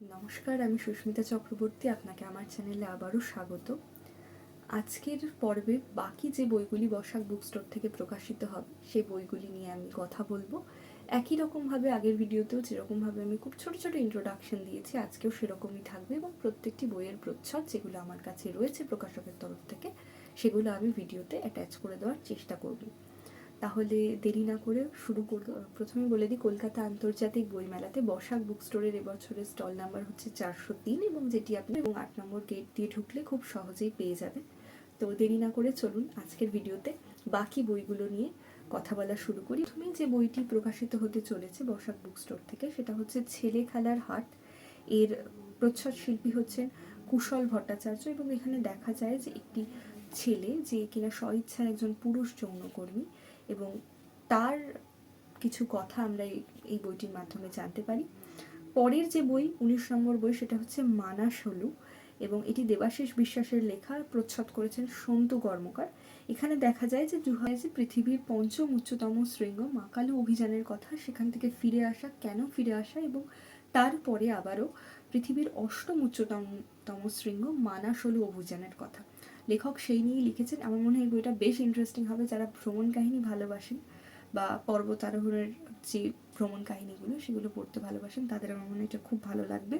নমস্কার, আমি সুস্মিতা চক্রবর্তী, আপনাকে আমার চ্যানেলে আবারও স্বাগত। আজকের পর্বে বাকি যে বইগুলি বসাক বুক স্টোর থেকে প্রকাশিত হবে, সেই বইগুলি নিয়ে আমি কথা বলব। একই রকমভাবে আগের ভিডিওতেও যেরকমভাবে আমি খুব ছোট ছোট ইন্ট্রোডাকশন দিয়েছি, আজকেও সেরকমই থাকবে এবং প্রত্যেকটি বইয়ের প্রচ্ছদ যেগুলো আমার কাছে রয়েছে প্রকাশকের তরফ থেকে, সেগুলো আমি ভিডিওতে অ্যাটাচ করে দেওয়ার চেষ্টা করব। তাহলে দেরি না করে শুরু করব। প্রথমে বলে দিই, কলকাতা আন্তর্জাতিক বইমেলাতে বসাক বুক স্টোরের এবছরের স্টল নাম্বার হচ্ছে চারশো তিন এবং যেটি আপনি এবং আট নম্বর গেট দিয়ে ঢুকলে খুব সহজেই পেয়ে যাবেন। তো দেরি না করে চলুন আজকের ভিডিওতে বাকি বইগুলো নিয়ে কথা বলা শুরু করি। প্রথমেই যে বইটি প্রকাশিত হতে চলেছে বসাক বুক স্টোর থেকে, সেটা হচ্ছে ছেলে খেলার হাট। এর প্রচ্ছদ শিল্পী হচ্ছেন কুশল ভট্টাচার্য এবং এখানে দেখা যায় যে একটি ছেলে যে কিনা স্বইচ্ছার একজন পুরুষ যৌনকর্মী এবং তার কিছু কথা আমরা এই- বইটির মাধ্যমে জানতে পারি। পরের যে বই, উনিশ নম্বর বই, সেটা হচ্ছে মানাস হলু এবং এটি দেবাশিস বিশ্বাসের লেখা, প্রচ্ছদ করেছেন সন্তু কর্মকার। এখানে দেখা যায় যে দু যে পৃথিবীর পঞ্চম উচ্চতম শৃঙ্গ মাকালু অভিযানের কথা, সেখান থেকে ফিরে আসা, কেন ফিরে আসা এবং তারপরে আবারও পৃথিবীর অষ্টম উচ্চতম, তম শৃঙ্গ মানাসলু অভিযানের কথা। লেখক সেই নিয়েই লিখেছেন। আমার মনে হয় এই বইটা বেশ ইন্টারেস্টিং হবে যারা ভ্রমণ কাহিনী ভালোবাসেন বা পর্বত আরোহণের যে ভ্রমণ কাহিনীগুলো সেগুলো পড়তে ভালোবাসেন, তাদের আমার মনে হয় এটা খুব ভালো লাগবে।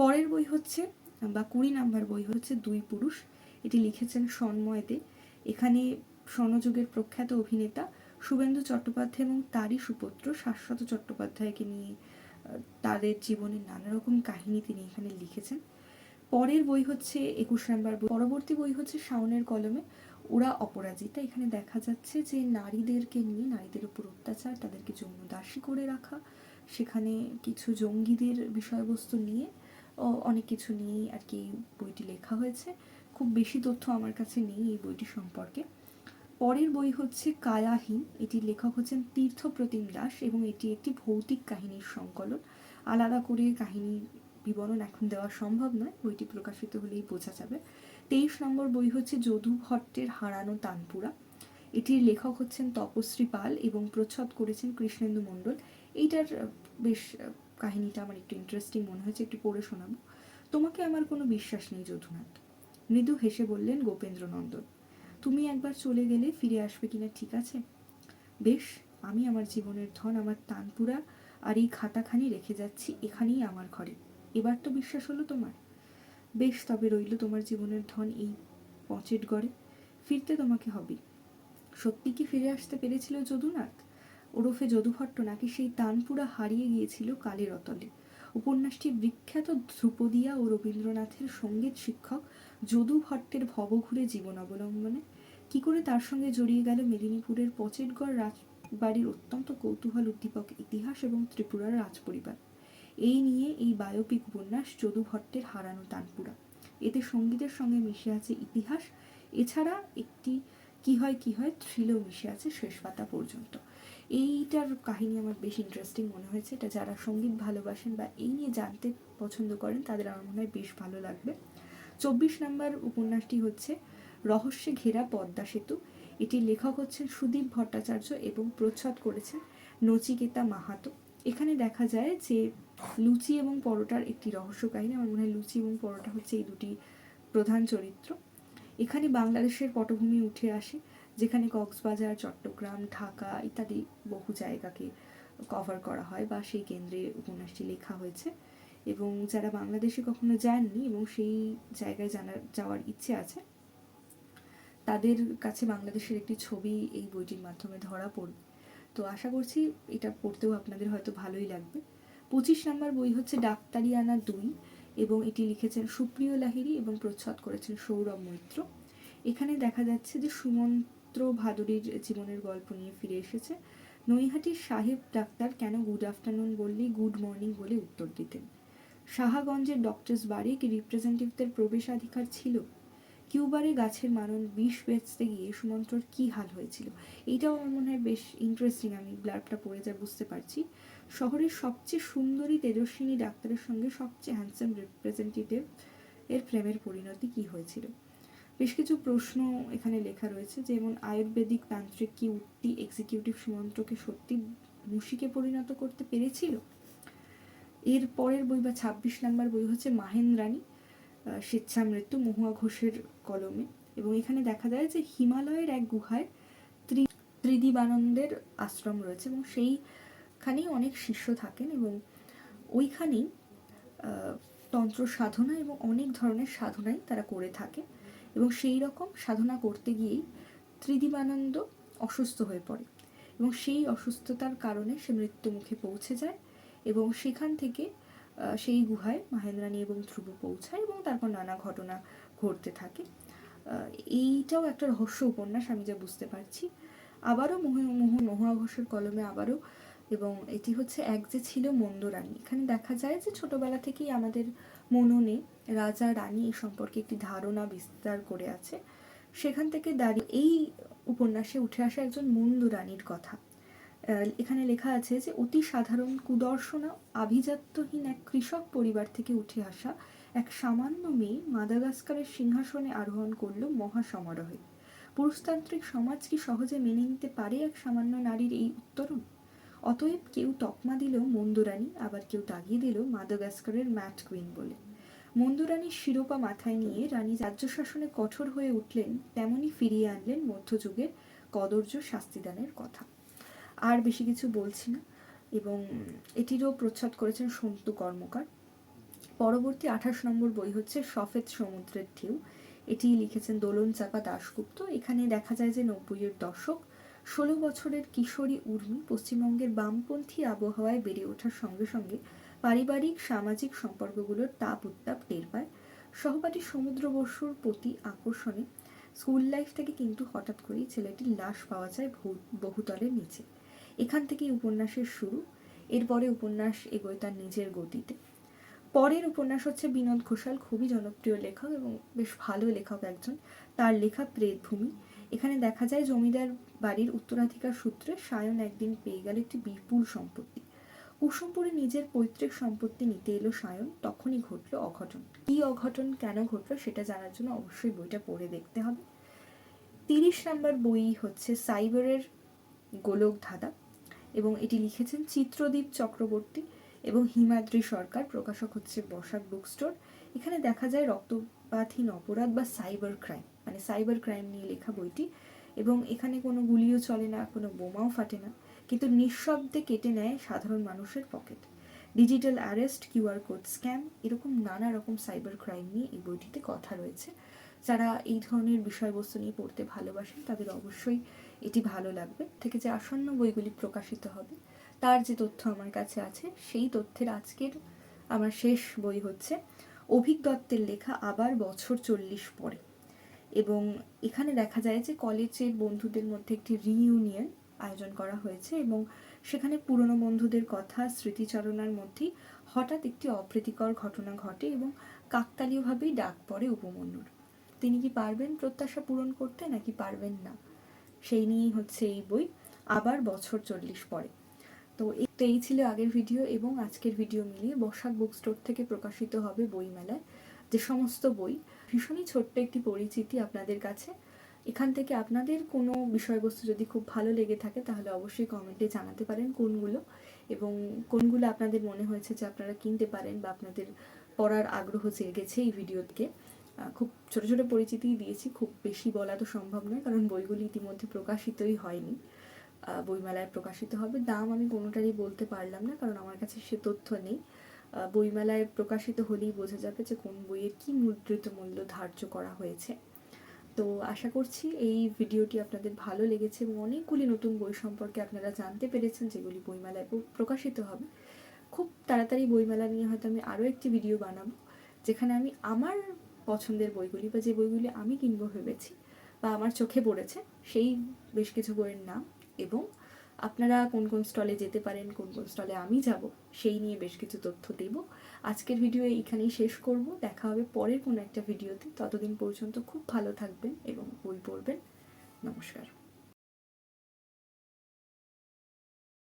পরের বই হচ্ছে, বা কুড়ি নাম্বার বই হচ্ছে দুই পুরুষ। এটি লিখেছেন সন্ময় দে। এখানে স্বর্ণযুগের প্রখ্যাত অভিনেতা শুভেন্দু চট্টোপাধ্যায় এবং তারই সুপুত্র শাশ্বত চট্টোপাধ্যায়কে নিয়ে তাদের জীবনের নানা রকম কাহিনী তিনি এখানে লিখেছেন। পরের বই হচ্ছে একুশ নাম্বার বই। পরবর্তী বই হচ্ছে শাওনের কলমে, ওরা অপরাজিতা। এখানে দেখা যাচ্ছে যে নারীদেরকে নিয়ে, নারীদের উপর অত্যাচার, তাদেরকে যৌন দাসী করে রাখা, সেখানে কিছু জঙ্গিদের বিষয়বস্তু নিয়ে অনেক কিছু নিয়েই আর কি এই বইটি লেখা হয়েছে। খুব বেশি তথ্য আমার কাছে নেই এই বইটি সম্পর্কে। পরের বই হচ্ছে কায়াহীন। এটির লেখক হচ্ছেন তীর্থপ্রতিম দাস এবং এটি একটি ভৌতিক কাহিনীর সংকলন। আলাদা করে কাহিনী বিবরণ এখন দেওয়া সম্ভব নয়, বইটি প্রকাশিত হলেই বোঝা যাবে। তেইশ নম্বর বই হচ্ছে যদু ভট্টের হারানো তানপুরা। এটির লেখক হচ্ছেন তপশ্রী পাল এবং প্রচ্ছদ করেছেন কৃষ্ণেন্দু মণ্ডল। এইটার বেশ কাহিনীটা আমার একটু ইন্টারেস্টিং মনে হয়েছে, একটু পড়ে শোনাবো। তোমাকে আমার কোনো বিশ্বাস নেই, যদুনাথ। মৃদু হেসে বললেন গোপেন্দ্র নন্দন তুমি একবার চলে গেলে ফিরে আসবে কিনা ঠিক আছে? বেশ, আমি আমার জীবনের ধন, আমার তানপুরা আর এই খাতাখানি রেখে যাচ্ছি, এখানেই আমার ঘরে। এবার তো বিশ্বাস হলো তোমার। বেশ তবে রইল তোমার জীবনের ধন এই পচেট গড়ে, ফিরতে তোমাকে হবে। সত্যি কি ফিরে আসতে পেরেছিল যদুনাথ? ওরফে যদুভট্ট নাকি সেই তানপুরা হারিয়ে গিয়েছিল কালের অতলে? উপন্যাসটি বিখ্যাত ধ্রুপদিয়া ও রবীন্দ্রনাথের সংগীত শিক্ষক যদু ভট্টের ভবঘুরে জীবন অবলম্বনে। কি করে তার সঙ্গে জড়িয়ে গেল মেদিনীপুরের পচেটগড় রাজবাড়ির অত্যন্ত কৌতূহল উদ্দীপক ইতিহাস এবং ত্রিপুরার রাজপরিবার। এই নিয়ে এই বায়োপিক উপন্যাস যদু ভট্টের হারানো তানপুরা। এতে সঙ্গীতের সঙ্গে মিশে আছে ইতিহাস, এছাড়া একটি কি হয় কি হয় থ্রিলও মিশে আছে শেষ পাতা পর্যন্ত। এইটার কাহিনী আমার বেশ ইন্টারেস্টিং মনে হয়েছে। এটা যারা সংগীত ভালোবাসেন বা এই নিয়ে জানতে পছন্দ করেন, তাদের আমার মনে হয় বেশ ভালো লাগবে। চব্বিশ নম্বর উপন্যাসটি হচ্ছে রহস্যে ঘেরা পদ্মা সেতু। এটির লেখক হচ্ছেন সুদীপ ভট্টাচার্য এবং প্রচ্ছদ করেছেন নচিকেতা মাহাতো। এখানে দেখা যায় যে লুচি এবং পরোটার একটি রহস্য কাহিনী আমার মনে হয় লুচি এবং পরোটা হচ্ছে এই দুটি প্রধান চরিত্র। এখানে বাংলাদেশের পটভূমি উঠে আসে, যেখানে কক্সবাজার, চট্টগ্রাম, ঢাকা ইত্যাদি বহু জায়গাকে কভার করা হয় বা সেই কেন্দ্রে উপন্যাসটি লেখা হয়েছে। এবং যারা বাংলাদেশে কখনো যাননি এবং সেই জায়গায় জানার যাওয়ার ইচ্ছে আছে, তাদের কাছে বাংলাদেশের একটি ছবি এই বইটির মাধ্যমে ধরা পড়বে। তো আশা করছি এটা পড়তেও আপনাদের হয়তো ভালোই লাগবে। পঁচিশ নম্বর বই হচ্ছে ডাক্তারিয়ানা দুই এবং এটি লিখেছেন সুপ্রিয় লাহিড়ী এবং প্রচ্ছদ করেছেন সৌরভ মৈত্র। এখানে দেখা যাচ্ছে যে সুমন্ত্র ভাদুরীর জীবনের গল্প নিয়ে ফিরে এসেছে। নৈহাটির সাহেব ডাক্তার কেন গুড আফটারনুন বললেই গুড মর্নিং বলে উত্তর দিতেন। সাহাগঞ্জের ডক্টরস বাড়ি কি রিপ্রেজেন্টেটিভদের প্রবেশাধিকার ছিল? কিউবারে গাছের মানন বিষ বেচতে গিয়ে সুমন্ত্রর কি হাল হয়েছিল? এইটাও আমার মনে হয় বেশ ইন্টারেস্টিং আমি ব্লাডটা পড়ে যা বুঝতে পারছি। শহরের সবচেয়ে সুন্দরী তেজস্বিনী ডাক্তারের সঙ্গে সবচেয়ে হ্যান্ডসাম রিপ্রেজেন্টেটিভ এর প্রেমের পরিণতি কি হয়েছিল? বেশ কিছু প্রশ্ন এখানে লেখা রয়েছে, যেমন আয়ুর্বেদিক তান্ত্রিক কি উক্তি এক্সিকিউটিভ সুমন্ত্রকে সত্যি মুশিকে পরিণত করতে পেরেছিল? এর পরের বই বা ছাব্বিশ নাম্বার বই হচ্ছে মাহেন্দ্রানী স্বেচ্ছামৃত্যু, মহুয়া ঘোষের কলমে। এবং এখানে দেখা যায় যে হিমালয়ের এক গুহায় ত্রি, ত্রিদিবানন্দের আশ্রম রয়েছে এবং সেইখানেই অনেক শিষ্য থাকেন এবং ওইখানেই তন্ত্র সাধনা এবং অনেক ধরনের সাধনাই তারা করে থাকে এবং সেই রকম সাধনা করতে গিয়েই ত্রিদিবানন্দ অসুস্থ হয়ে পড়ে এবং সেই অসুস্থতার কারণে সে মৃত্যুমুখে পৌঁছে যায় এবং সেখান থেকে সেই গুহায় মাহেন্দ্রানী এবং ধ্রুব পৌঁছায় এবং তারপর নানা ঘটনা ঘটতে থাকে। এইটাও একটা রহস্য উপন্যাস, আমি যা বুঝতে পারছি। আবারও মোহ মোহ মহুয়া কলমে আবারও এবং এটি হচ্ছে এক যে ছিল মন্দরানী এখানে দেখা যায় যে ছোটবেলা থেকেই আমাদের মননে রাজা, রানী এই সম্পর্কে একটি ধারণা বিস্তার করে আছে। সেখান থেকে দাঁড়িয়ে এই উপন্যাসে উঠে আসা একজন মন্দ রানীর কথা। এখানে লেখা আছে যে অতি সাধারণ কুদর্শনা আভিজাত্যহীন এক কৃষক পরিবার থেকে উঠে আসা এক সামান্য মেয়ে মাদাগাস্কারের সিংহাসনে আরোহণ করল মহাসমারোহে। পুরুষতান্ত্রিক সমাজ কি সহজে মেনে নিতে পারে এক সামান্য নারীর এই উত্তরণ? অতএব কেউ তকমা দিল মন্দুরানী, আবার কেউ দাগিয়ে দিল মাদাগাস্কারের ম্যাট কুইন বলে। মন্দুরানীর শিরোপা মাথায় নিয়ে রানী রাজ্য শাসনে কঠোর হয়ে উঠলেন, তেমনি ফিরিয়ে আনলেন মধ্যযুগের কদর্য শাস্তিদানের কথা। আর বেশি কিছু বলছি না, এবং এটিরও প্রচ্ছদ করেছেন সন্তু কর্মকার। পরবর্তী আঠাশ নম্বর বই হচ্ছে সফেদ সমুদ্রের ঢেউ। এটি লিখেছেন দোলন চাপা দাশগুপ্ত। এখানে দেখা যায় যে নব্বইয়ের দশক ষোলো বছরের কিশোরী উর্মি পশ্চিমবঙ্গের বামপন্থী আবহাওয়ায় বেড়ে ওঠার সঙ্গে সঙ্গে পারিবারিক, সামাজিক সম্পর্কগুলোর তাপ উত্তাপ টের পায়। সহপাঠী সমুদ্র বসুর প্রতি আকর্ষণে স্কুল লাইফ থেকে কিন্তু হঠাৎ করেই ছেলেটির লাশ পাওয়া যায় বহুতলের নিচে। এখান থেকেই উপন্যাসের শুরু। এরপরে উপন্যাস এগোয় তার নিজের গতিতে। পরের উপন্যাস হচ্ছে বিনোদ ঘোষাল, খুবই জনপ্রিয় লেখক এবং বেশ ভালো লেখক একজন। তার লেখা প্রেতভূমি এখানে দেখা যায় জমিদার বাড়ির উত্তরাধিকার সূত্রে সায়ন একদিন পেয়ে গেল একটি বিপুল সম্পত্তি। কুসুমপুরে নিজের পৈতৃক সম্পত্তি নিতে এলো সায়ন, তখনই ঘটল অঘটন। কী অঘটন, কেন ঘটল সেটা জানার জন্য অবশ্যই বইটা পড়ে দেখতে হবে। তিরিশ নাম্বার বই হচ্ছে সাইবারের গোলক ধাঁধা এবং এটি লিখেছেন চিত্রদীপ চক্রবর্তী এবং হিমাদ্রি সরকার, প্রকাশক হচ্ছে বসাক বুক স্টোর এখানে দেখা যায় রক্তপাতহীন অপরাধ বা সাইবার ক্রাইম। মানে সাইবার ক্রাইম নিয়ে লেখা বইটি। এবং এখানে কোনো গুলিও চলে না, কোনো বোমাও ফাটে না। কিন্তু নিঃশব্দে কেটে নেয় সাধারণ মানুষের pocket. Digital arrest QR code scam এরকম নানা রকম সাইবার ক্রাইম নিয়ে এই বইটিতে কথা রয়েছে। যারা এই ধরনের বিষয়বস্তু নিয়ে পড়তে ভালোবাসেন, তাদের অবশ্যই এটি ভালো লাগবে। থেকে যে আসন্ন বইগুলি প্রকাশিত হবে, তার যে তথ্য আমার কাছে আছে, সেই তথ্যের আজকের আমার শেষ বই হচ্ছে অভিক দত্তের লেখা আবার বছর চল্লিশ পরে। এবং এখানে দেখা যায় যে কলেজের বন্ধুদের মধ্যে একটি রিইউনিয়ন আয়োজন করা হয়েছে এবং সেখানে পুরনো বন্ধুদের কথা, স্মৃতিচারণার মধ্যেই হঠাৎ একটি অপ্রীতিকর ঘটনা ঘটে এবং কাকতালীয়ভাবেই ডাক পড়ে উপমন্যুর। তিনি কি পারবেন প্রত্যাশা পূরণ করতে নাকি পারবেন না? সেই নিয়েই হচ্ছে এই বই, আবার বছর চল্লিশ পরে। তো তো এই ছিল আগের ভিডিও এবং আজকের ভিডিও মিলিয়ে বসাক বুক স্টোর থেকে প্রকাশিত হবে বইমেলায়। যে সমস্ত বই ভীষণই ছোট্ট একটি পরিচিতি আপনাদের কাছে। এখান থেকে আপনাদের কোনো বিষয়বস্তু যদি খুব ভালো লেগে থাকে, তাহলে অবশ্যই কমেন্টে জানাতে পারেন কোনগুলো এবং কোনগুলো আপনাদের মনে হয়েছে যে আপনারা কিনতে পারেন বা আপনাদের পড়ার আগ্রহ জেগেছে এই ভিডিওকে খুব ছোট ছোট পরিচিতি দিয়েছি, খুব বেশি বলা তো সম্ভব নয়, কারণ বইগুলি ইতিমধ্যে প্রকাশিতই হয়নি। বইমেলায় প্রকাশিত হবে। দাম আমি কোনোটারই বলতে পারলাম না, কারণ আমার কাছে সে তথ্য নেই। বইমেলায় প্রকাশিত হলেই বোঝা যাবে যে কোন বইয়ের কী মুদ্রিত মূল্য ধার্য করা হয়েছে। তো আশা করছি এই ভিডিওটি আপনাদের ভালো লেগেছে এবং অনেকগুলি নতুন বই সম্পর্কে আপনারা জানতে পেরেছেন যেগুলি বইমেলায় প্র- প্রকাশিত হবে। খুব তাড়াতাড়ি বইমেলা নিয়ে হয়তো আমি আরও একটি ভিডিও বানাবো, যেখানে আমি আমার পছন্দের বইগুলি বা যে বইগুলি আমি কিনবো ভেবেছি বা আমার চোখে পড়েছে, সেই বেশ কিছু বইয়ের নাম এবং আপনারা কোন কোন স্টলে যেতে পারেন, কোন কোন স্টলে আমি যাব, সেই নিয়ে বেশ কিছু তথ্য দেব। আজকের ভিডিও এইখানেই শেষ করব। দেখা হবে পরের কোনো একটা ভিডিওতে। ততদিন পর্যন্ত খুব ভালো থাকবেন এবং বই পড়বেন। নমস্কার।